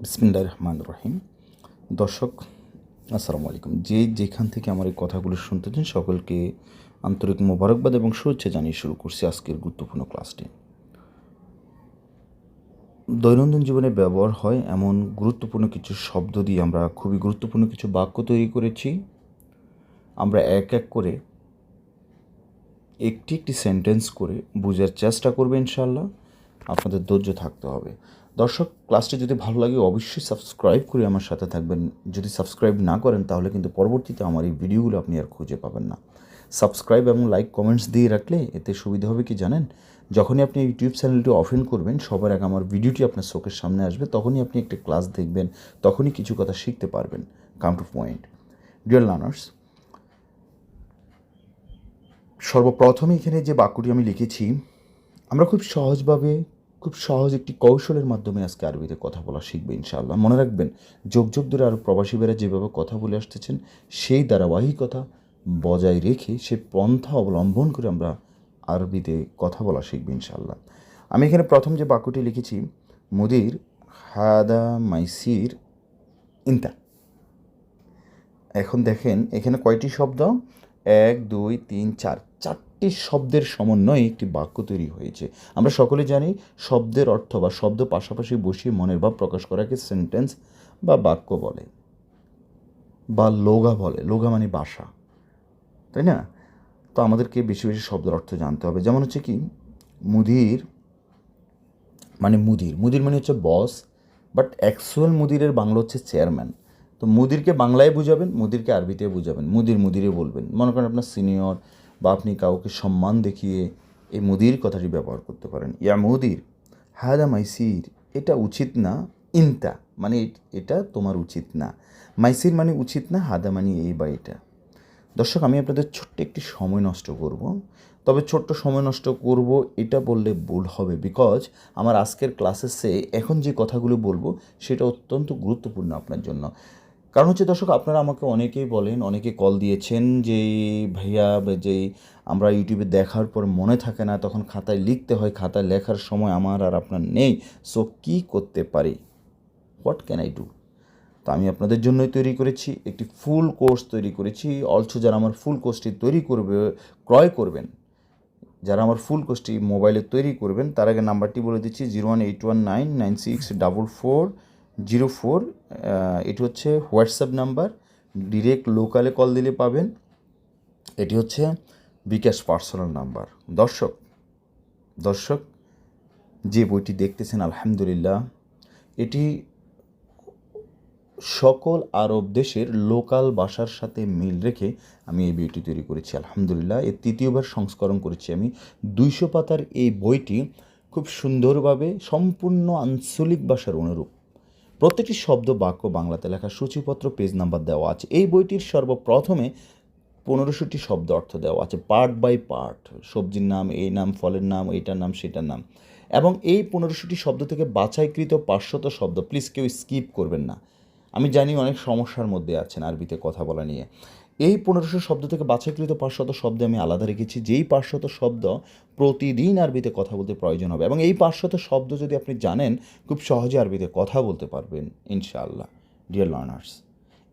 বিসমিল্লা রহমান রহিম দর্শক আসসালামু আলাইকুম যে যেখান থেকে আমার এই কথাগুলো শুনতেছেন সকলকে আন্তরিক মোবারকবাদ এবং শুভেচ্ছা জানিয়ে শুরু করছি আজকের গুরুত্বপূর্ণ ক্লাসটি। দৈনন্দিন জীবনে ব্যবহার হয় এমন গুরুত্বপূর্ণ কিছু শব্দ দিয়ে আমরা খুবই গুরুত্বপূর্ণ কিছু বাক্য তৈরি করেছি। আমরা এক এক করে একটি একটি সেন্টেন্স করে বোঝার চেষ্টা করবে ইনশাল্লাহ আপনাদের ধৈর্য থাকতে হবে। দর্শক ক্লাসটি যদি ভালো লাগে, অবশ্যই সাবস্ক্রাইব করে আমার সাথে থাকবেন। যদি সাবস্ক্রাইব না করেন, তাহলে কিন্তু পরবর্তীতে আমার এই ভিডিওগুলো আপনি আর খুঁজে পাবেন না। সাবস্ক্রাইব এবং লাইক কমেন্টস দিয়ে রাখলে এতে সুবিধা হবে কি জানেন? যখনই আপনি ইউটিউব চ্যানেলটি ওপেন করবেন, সবার আগে আমার ভিডিওটি আপনার চোখের সামনে আসবে, তখনই আপনি একটি ক্লাস দেখবেন, তখনই কিছু কথা শিখতে পারবেন। Come to point dear learners সর্বপ্রথমে এখানে যে বাক্যটি আমি লিখেছি, আমরা খুব সহজভাবে খুব সহজ একটি কৌশলের মাধ্যমে আজকে আরবিতে কথা বলা শিখবে ইনশাআল্লাহ। মনে রাখবেন, যোগ যোগ ধরে আরও প্রবাসীরা যেভাবে কথা বলে আসতেছেন, সেই ধারাবাহিকতা বজায় রেখে সে পন্থা অবলম্বন করে আমরা আরবিতে কথা বলা শিখবে ইনশাআল্লাহ। আমি এখানে প্রথম যে বাক্যটি লিখেছি, মুদির হাদা মাইসির ইন্তা। এখন দেখেন, এখানে কয়টি শব্দ? এক, দুই, তিন, চার। চারটি শব্দের সমন্বয়ে একটি বাক্য তৈরি হয়েছে। আমরা সকলে জানি শব্দের অর্থ বা শব্দ পাশাপাশি বসিয়ে মনের ভাব প্রকাশ করাকে সেন্টেন্স বা বাক্য বলে। বা লোগা বলে। লোগা মানে বাসা। তাই না? তো আমাদেরকে বেশি বেশি শব্দের অর্থ জানতে হবে। যেমন হচ্ছে কি, মুদির মানে মুদির। মুদির মানে হচ্ছে বস বাট অ্যাকচুয়াল মুদিরের বাংলা হচ্ছে চেয়ারম্যান তো মুদিরকে বাংলায় বুঝাবেন, মুদিরকে আরবিতে বুঝাবেন। মুদির মুদিরে বলবেন। মনে করেন আপনার সিনিয়র বা আপনি কাউকে সম্মান দেখিয়ে এই মুদির কথাটি ব্যবহার করতে পারেন। ইয়া মুদির, হাদা মাইসির, এটা উচিত না, ইনতা মানে এটা তোমার উচিত না। মাইসির মানে উচিত না, হাদা মানে এই বা এটা। দর্শক, আমি আপনাদের ছোট্ট একটি সময় নষ্ট করব। তবে ছোট্ট সময় নষ্ট করব, এটা বললে ভুল হবে বিকজ আমার আজকের ক্লাসেসে এখন যে কথাগুলো বলব, সেটা অত্যন্ত গুরুত্বপূর্ণ আপনার জন্য। কারণ হচ্ছে দর্শক, আপনারা আমাকে অনেকেই বলেন অনেকে কল দিয়েছেন যে, ভাইয়া যেই আমরা ইউটিউবে দেখার পর মনে থাকে না, তখন খাতায় লিখতে হয়, খাতায় লেখার সময় আমার আর আপনার নেই। সো কী করতে পারি? হোয়াট ক্যান আই ডু তো আমি আপনাদের জন্যই তৈরি করেছি, একটি ফুল কোর্স তৈরি করেছি। অলসো যারা আমার ফুল কোর্সটি তৈরি করবে, ক্রয় করবেন, যারা আমার ফুল কোর্সটি মোবাইলে তৈরি করবেন, তার আগে নাম্বারটি বলে দিচ্ছি zero one eight one nine nine six double four zero four এটি হচ্ছে হোয়াটসঅ্যাপ নাম্বার। ডিরেক্ট লোকালে কল দিলে পাবেন। এটি হচ্ছে বিকাশ পার্সোনাল নাম্বার। দর্শক দর্শক, যে বইটি দেখতেছেন, আলহামদুলিল্লাহ, এটি সকল আরব দেশের লোকাল ভাষার সাথে মিল রেখে আমি এই বইটি তৈরি করেছি, আলহামদুলিল্লাহ। এর তৃতীয়বার সংস্করণ করেছি আমি। দুইশো পাতার এই বইটি খুব সুন্দরভাবে সম্পূর্ণ আঞ্চলিক ভাষার অনুরূপ। প্রত্যেকটি শব্দ, বাক্য, বাংলাতে লেখা সূচিপত্র পেজ নাম্বার দেওয়া আছে। এই বইটির সর্বপ্রথমে পনেরোশোটি শব্দ অর্থ দেওয়া আছে পার্ট বাই পার্ট সবজির নাম, এই নাম, ফলের নাম, এইটার নাম, সেটার নাম। এবং এই পনেরোশোটি শব্দ থেকে বাছাইকৃত পাঁচশত শব্দ প্লিজ কেউ স্কিপ করবেন না। আমি জানি অনেক সমস্যার মধ্যে আছেন আরবিতে কথা বলা নিয়ে। এই পনেরোশো শব্দ থেকে বাছাইকৃত পাঁচশত শব্দে আমি আলাদা রেখেছি। যেই পাঁচশত শব্দ প্রতিদিন আরবিতে কথা বলতে প্রয়োজন হবে এবং এই পাঁচশত শব্দ যদি আপনি জানেন, খুব সহজে আরবিতে কথা বলতে পারবেন, ইনশাআল্লাহ। ডিয়ার লার্নার্স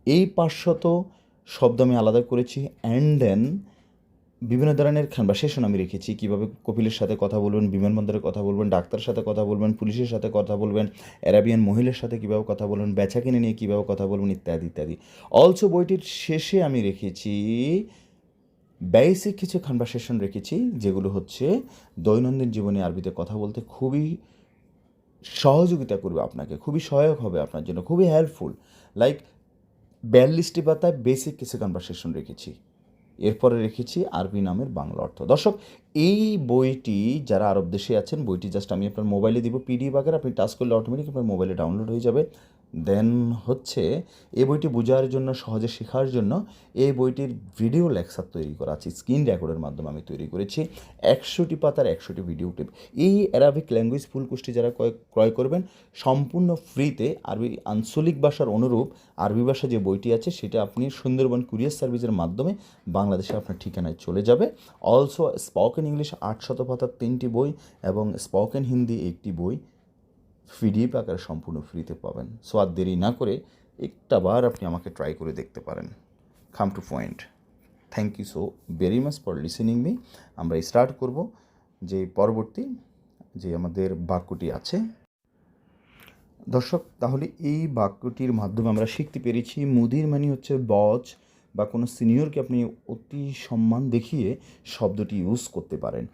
এই পাঁচশত শব্দ আমি আলাদা করেছি অ্যান্ড দেন বিভিন্ন ধরনের কনভারসেশন আমি রেখেছি। কীভাবে কপিলের সাথে কথা বলবেন, বিমানবন্দরে কথা বলবেন, ডাক্তারের সাথে কথা বলবেন, পুলিশের সাথে কথা বলবেন, অ্যারাবিয়ান মহিলার সাথে কীভাবে কথা বলবেন বেচা কিনে নিয়ে কীভাবে কথা বলবেন, ইত্যাদি ইত্যাদি। অলসো বইটির শেষে আমি রেখেছি বেসিক কিছু কনভারসেশন রেখেছি, যেগুলো হচ্ছে দৈনন্দিন জীবনে আরবিতে কথা বলতে খুবই সহযোগিতা করবে আপনাকে, খুবই সহায়ক হবে আপনার জন্য, খুবই হেল্পফুল লাইক বিয়াল্লিশটি পাতায় বেসিক কিছু কনভারসেশন রেখেছি। এরপরে রেখেছি আরবি নামের বাংলা অর্থ। দর্শক, এই বইটি যারা আরব দেশে আছেন, বইটি জাস্ট আমি আপনার মোবাইলে দিব পিডিএফ আকারে আপনি টাচ করলে অটোমেটিক আপনার মোবাইলে ডাউনলোড হয়ে যাবে। দেন হচ্ছে এই বইটি বোঝার জন্য, সহজে শেখার জন্য এই বইটির ভিডিও লেকচার তৈরি করা আছে, স্ক্রিন রেকর্ডের মাধ্যমে আমি তৈরি করেছি। একশোটি পাতার একশোটি ভিডিও ক্লিপ। এই অ্যারাবিক ল্যাঙ্গুয়েজ ফুল কোর্সটি যারা ক্রয় ক্রয় করবেন, সম্পূর্ণ ফ্রিতে আরবি আঞ্চলিক ভাষার অনুরূপ আরবি ভাষা যে বইটি আছে, সেটা আপনি সুন্দরবন কুরিয়ার সার্ভিসের মাধ্যমে বাংলাদেশে আপনার ঠিকানায় চলে যাবে। অলসো স্পোকেন ইংলিশ আটশত পাতার তিনটি বই এবং স্পোকেন হিন্দি একটি বই পিডিএফ আকারে সম্পূর্ণ ফ্রিতে পাবেন। সো আর দেরি না করে একটা বার আপনি আমাকে ট্রাই করে দেখতে পারেন। Come to point thank you so very much for listening me আমরা স্টার্ট করব যে পরবর্তী যে আমাদের বাক্যটি আছে। দর্শক, তাহলে এই বাক্যটির মাধ্যমে আমরা শিখতে পেরেছি মুদির মানে হচ্ছে বজ বা কোনো সিনিয়রকে আপনি অতি সম্মান দেখিয়ে শব্দটি ইউজ করতে পারেন।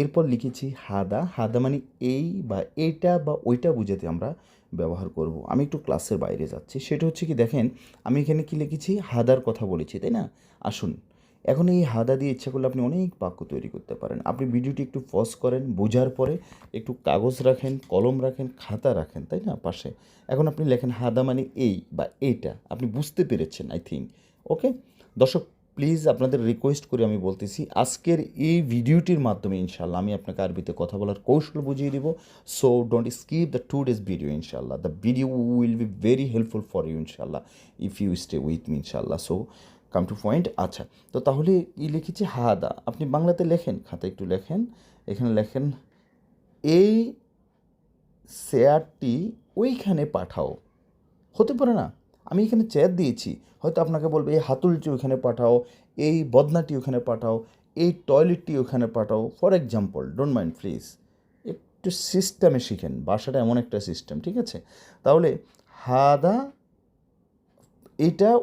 এরপর লিখেছি হাদা। হাদা মানে এই বা এইটা বা ওইটা বুঝাতে আমরা ব্যবহার করব। আমি একটু ক্লাসের বাইরে যাচ্ছি। সেটা হচ্ছে কি, দেখেন, আমি এখানে কি লিখেছি? হাদার কথা বলেছি, তাই না? আসুন। এখন এই হাদা দিয়ে ইচ্ছা করলে আপনি অনেক বাক্য তৈরি করতে পারেন। আপনি ভিডিওটি একটু পজ করেন, বোঝার পরে একটু কাগজ রাখেন, কলম রাখেন, খাতা রাখেন, তাই না, পাশে। এখন আপনি লেখেন হাদা মানে এই বা এইটা আপনি বুঝতে পেরেছেন, আই থিঙ্ক। ওকে? দর্শক প্লিজ আপনাদের রিকোয়েস্ট করে আমি বলতেছি, আজকের এই ভিডিওটির মাধ্যমে ইনশাল্লাহ আমি আপনাকে আরবিতে কথা বলার কৌশল বুঝিয়ে দিব। So don't skip the today's video ইনশাল্লাহ the video will be very helpful for you ইনশাল্লাহ if you stay with me ইনশাল্লাহ সো কাম টু পয়েন্ট আচ্ছা তো তাহলে ই লিখেছি, হাদা, আপনি বাংলাতে লেখেন খাতা একটু লেখেন। এখানে লেখেন, এই শেয়ারটি ওইখানে পাঠাও। হতে পারে না? আমি এখানে চেয়ার দিয়েছি। হয়তো আপনাকে বলবে, এই হাতুলটি ওখানে পাঠাও, এই বদনাটি ওখানে পাঠাও, এই টয়লেটটি ওখানে পাঠাও। For example don't mind please একটু সিস্টেমে শিখেন বাসাটা এমন একটা সিস্টেম ঠিক আছে? তাহলে, হাদা, এটা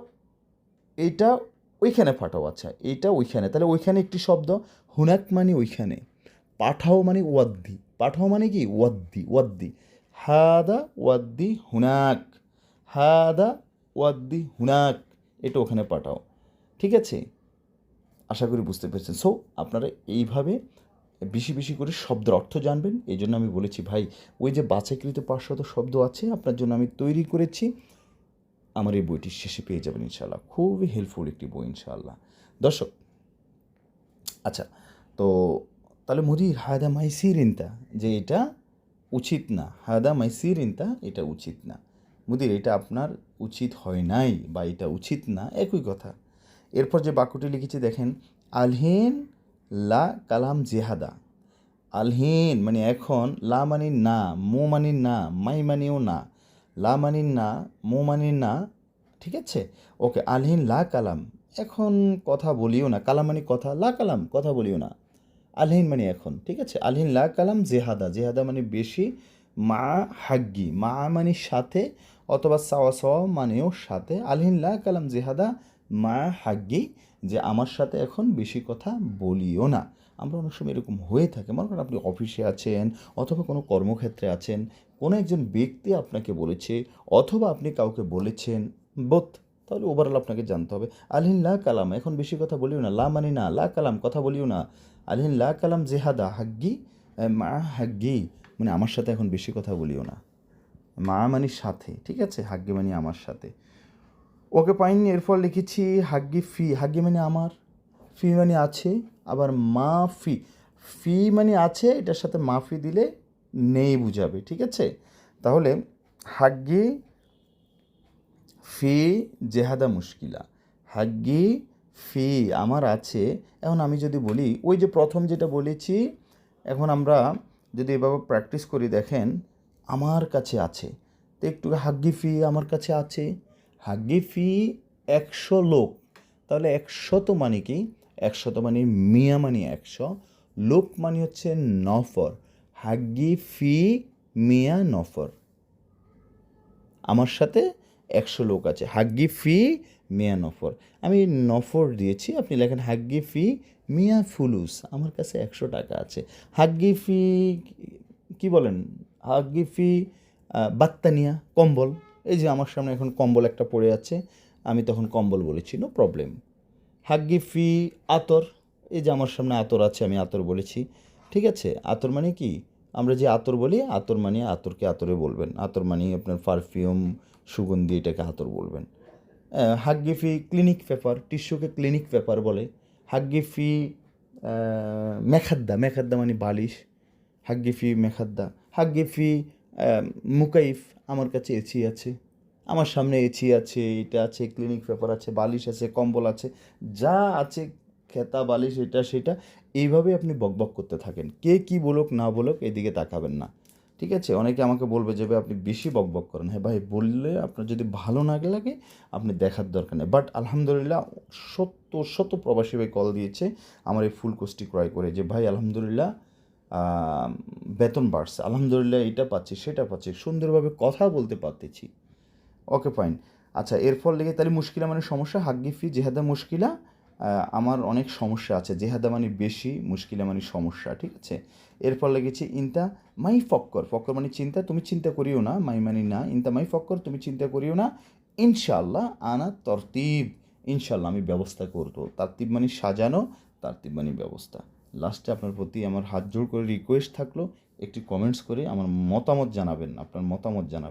এটা ওইখানে পাঠাও। আচ্ছা এটা ওইখানে। তাহলে ওইখানে একটি শব্দ, হুনাক মানে ওইখানে। পাঠাও মানে ওয়াদ্দি। পাঠাও মানে কি? ওয়াদ্দি ওয়াদ্দি। হাদা, ওয়াদ্দি, হুনাক। হাদা ওয়াদ্দি হুনাক, এটা ওখানে পাঠাও। ঠিক আছে? আশা করি বুঝতে পেরেছেন। সো আপনারা এইভাবে বেশি বেশি করে শব্দের অর্থ জানবেন। এই জন্য আমি বলেছি, ভাই, ওই যে বাছাইকৃত পাঁচশত শব্দ আছে, আপনার জন্য আমি তৈরি করেছি। আমার এই বইটি শেষে পেয়ে যাবেন ইনশাল্লাহ খুবই হেল্পফুল একটি বই ইনশাল্লাহ দর্শক আচ্ছা তো তাহলে মুদির হায়দা মাইসির ইনতা, যে এটা উচিত না। হায়দা মাইসির ইনতা, এটা উচিত না। মুদির, এটা আপনার উচিত হয় নাই বা এটা উচিত না। একই কথা। এরপর যে বাক্যটি লিখেছি, দেখেন, আলহিন লা কালাম জেহাদা। আলহিন মানে এখন, লা মানি না, মো মানি না, মাই মানিও না। লা মানি না, মো মানি না, ঠিক আছে? ওকে, আলহিন লা কালাম। এখন কথা বলিও না। কালাম মানে কথা, লা কালাম, কথা বলিও না। আলহিন মানে এখন, ঠিক আছে? আলহিন লা কালাম জেহাদা। জেহাদা মানে বেশি মা হাগ্গি, মা মানে সাথে অথবা সাওয়া সাওয়া মানেও সাথে। আলহিন লা কালাম জেহাদা, মা হাগ্গি, যে আমার সাথে এখন বেশি কথা বলিও না। আমরা অনেক সময় এরকম হয়ে থাকে। মনে করেন আপনি অফিসে আছেন অথবা কোনো কর্মক্ষেত্রে আছেন, কোনো একজন ব্যক্তি আপনাকে বলেছে অথবা আপনি কাউকে বলেছেন, বোধ, তাহলে ওভারঅল আপনাকে জানতে হবে। আলহিন লা কালাম, এখন বেশি কথা বলিও না। লা মানি না, লা কালাম, কথা বলিও না। আলহিন লা কালাম জেহাদা, হাগ্গি, মা হাগ্গি। মানে আমার সাথে এখন বেশি কথা বলিও না। মা মানে সাথে, ঠিক আছে? হাগ্গি মানে আমার সাথে। ওকে পাইনি, এরপর লিখেছি হাগ্গি ফি, হাগ্গি মানে আমার, ফি মানে আছে, আবার মা ফি। ফি মানে আছে, এটার সাথে মাফি দিলে নেই বুঝাবে, ঠিক আছে? তাহলে হাগ্গি ফি জেহাদা মুশকিলা। হাগ্গি ফি আমার আছে। এখন আমি যদি বলি, ওই যে প্রথম যেটা বলেছি, এখন আমরা যদি এভাবে প্র্যাকটিস করি দেখেন, আমার কাছে আছে। তো একটু হাগ্গি ফি আমার কাছে আছে। হাগ্গি ফি একশো লোক। তাহলে একশত মানে কি? একশত মানে মিয়া মানে একশো। লোক মানে হচ্ছে নফর। হাগ্গি ফি মিয়া নফর। আমার সাথে একশো লোক আছে। হাগ্গি ফি মিয়া নফর। আমি নফর দিয়েছি, আপনি লেখেন, হাগ্গি ফি মিয়া ফুলুস। আমার কাছে একশো টাকা আছে। হাগ্গি ফি কি বলেন? হাগ্গি ফি বাত্তানিয়া, কম্বল। এই যে আমার সামনে এখন কম্বল একটা পড়ে আছে, আমি তখন কম্বল বলেছি, নো প্রবলেম। হাগ্গি ফি আতর? এই যে আমার সামনে আতর আছে, আমি আতর বলেছি। ঠিক আছে, আতর মানে কি? আমরা যে আতর বলি, আতর মানে আতরকে আতরে বলবেন। আতর মানে আপনার পারফিউম, সুগন্ধি, এটাকে আতর বলবেন। হাগ্গিফি ক্লিনিক পেপার, টিস্যুকে ক্লিনিক পেপার বলে। হাগ্গিফি মেখাদ্দা মেখাদ্দা মানে বালিশ হাগ্গিফি মেখাদ্দা। হাগ্গিফি মুকাইফ, আমার কাছে এসি আছে। আমার সামনে এসি আছে, এটা আছে, ক্লিনিক পেপার আছে, বালিশ আছে, কম্বল আছে, যা আছে, খেতা, বালিশ, এটা, সেটা। এইভাবে আপনি বকবক করতে থাকেন। কে কি বলুক, না বলুক, এদিকে তাকাবেন না। ঠিক আছে? অনেকে আমাকে বলবে যে, ভাই, আপনি বেশি বক বক করেন। হ্যাঁ ভাই, বললে আপনার যদি ভালো না লাগে, আপনি দেখার দরকার নেই। বাট আলহামদুলিল্লাহ শত শত প্রবাসী ভাই কল দিয়েছে আমার এই ফুল কোর্সটি ক্রয় করে যে, ভাই, আলহামদুলিল্লাহ বেতন বাড়ছে। আলহামদুলিল্লাহ এটা পাচ্ছি, সেটা পাচ্ছি, সুন্দরভাবে কথা বলতে পারতেছি। ওকে ফাইন আচ্ছা এর ফল লেগে তাহলে মুশকিলা মানে সমস্যা? হাগ্গি ফি জেহাদা মুশকিলা? আমার অনেক সমস্যা আছে জেহাদা মানে বেশি মুশকিলা মানে সমস্যা, ঠিক আছে? এরপর লেগেছে ইনতা মাই ফক্কর। ফক্কর মানে চিন্তা, তুমি চিন্তা করিও না, মাই মানে না। ইনতা মাই ফক্কর, তুমি চিন্তা করিও না। ইনশাল্লাহ আনা তরতিব। ইনশাল্লাহ আমি ব্যবস্থা করব। তারতিব মানে সাজানো, তারতিব মানে ব্যবস্থা। লাস্টে আপনার প্রতি আমার হাত জোড় করে রিকোয়েস্ট থাকল, একটি কমেন্টস করে আমার মতামত জানাবেন, আপনার মতামত জানাবেন।